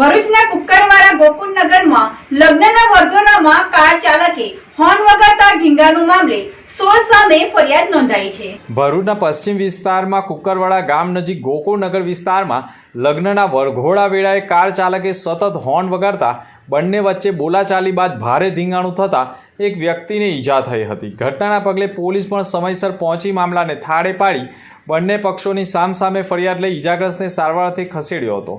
ભરૂચના કુકરવાડા ગોકુળનગરમાં લગ્નના વર્ગોનામાં કાર ચાલકે હોર્ન વગાડતા ઢીંગાનું મામલે સોળ સામે ફરિયાદ નોંધાઈ છે. ભરૂચના પશ્ચિમ વિસ્તારમાં કુકરવાડા ગામ નજીક ગોકુળનગર વિસ્તારમાં લગ્નના વરઘોડા વેળાએ કાર ચાલકે સતત હોર્ન વગાડતા બંને વચ્ચે બોલાચાલી બાદ ભારે ધીંગાણું થતાં એક વ્યક્તિને ઈજા થઈ હતી. ઘટનાના પગલે પોલીસ પણ સમયસર પહોંચી મામલાને થાળે પાડી બંને પક્ષોની સામસામે ફરિયાદ લઈ ઈજાગ્રસ્તને સારવારથી ખસેડ્યો હતો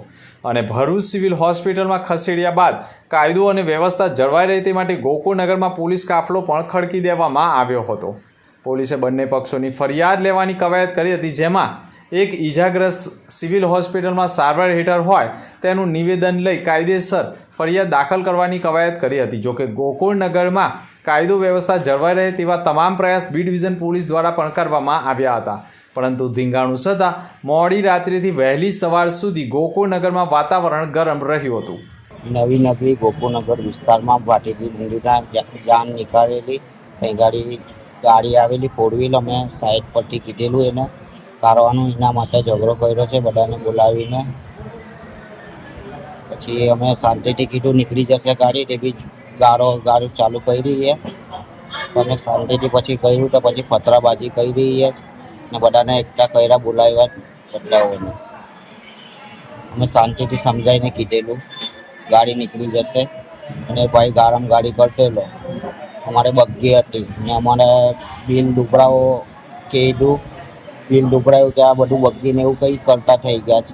અને ભરૂચ સિવિલ હોસ્પિટલમાં ખસેડ્યા બાદ કાયદો અને વ્યવસ્થા જળવાઈ રહે તે માટે ગોકુળનગરમાં પોલીસ કાફલો પણ ખડકી દેવામાં આવ્યો હતો. પોલીસે બંને પક્ષોની ફરિયાદ લેવાની કવાયત કરી હતી, જેમાં એક ઈજાગ્રસ્ત સિવિલ હોસ્પિટલમાં સારવાર હેઠળ હોય તેનું નિવેદન લઈ કાયદેસર ફરિયાદ દાખલ કરવાની કવાયત કરી હતી. જોકે ગોકુળનગરમાં કાયદો વ્યવસ્થા જળવાઈ રહે તેવા તમામ પ્રયાસ બી ડિવિઝન પોલીસ દ્વારા પણ કરવામાં આવ્યા હતા. પરંતુ ધીંગાણું છતાં, મોડી રાત્રિથી વહેલી સવાર સુધી ગોકુળનગરમાં વાતાવરણ ગરમ રહ્યું હતું. નવી નગરી ગોકુળનગર વિસ્તારમાં ભાટીથી ડુંગળીના જા- જાન નીકાળેલી કઈ ગાડી ગાડી આવેલી ફોર વ્હીલ અમે સાઈડ પરથી કીધેલું એને. કારવાનું એના માટે ઝઘડો કર્યો છે, બધાને બોલાવીને પછી અમે શાંતિથી કીધું નીકળી જશે ગાડી, તે બી ગારો, ગાડી ચાલુ કરી છે. અમે શાંતિથી પછી કર્યું તો પછી ફતરાબાજી કરી છે ને બધાને એકતા કર્યા બોલાવ્યા બદલાઓને અમે શાંતિથી સમજાવીને કીધેલું, ગાડી નીકળી જશે. અને ભાઈ ગારમ ગાડી કરતેલો અમારે બગ્ગી હતી ને અમારે બિલ ડુબરાઓ કીધું, બિલ ડુબરાયું ત્યાં બધું બગ્ગીને એવું કંઈ કરતા થઈ ગયા છે.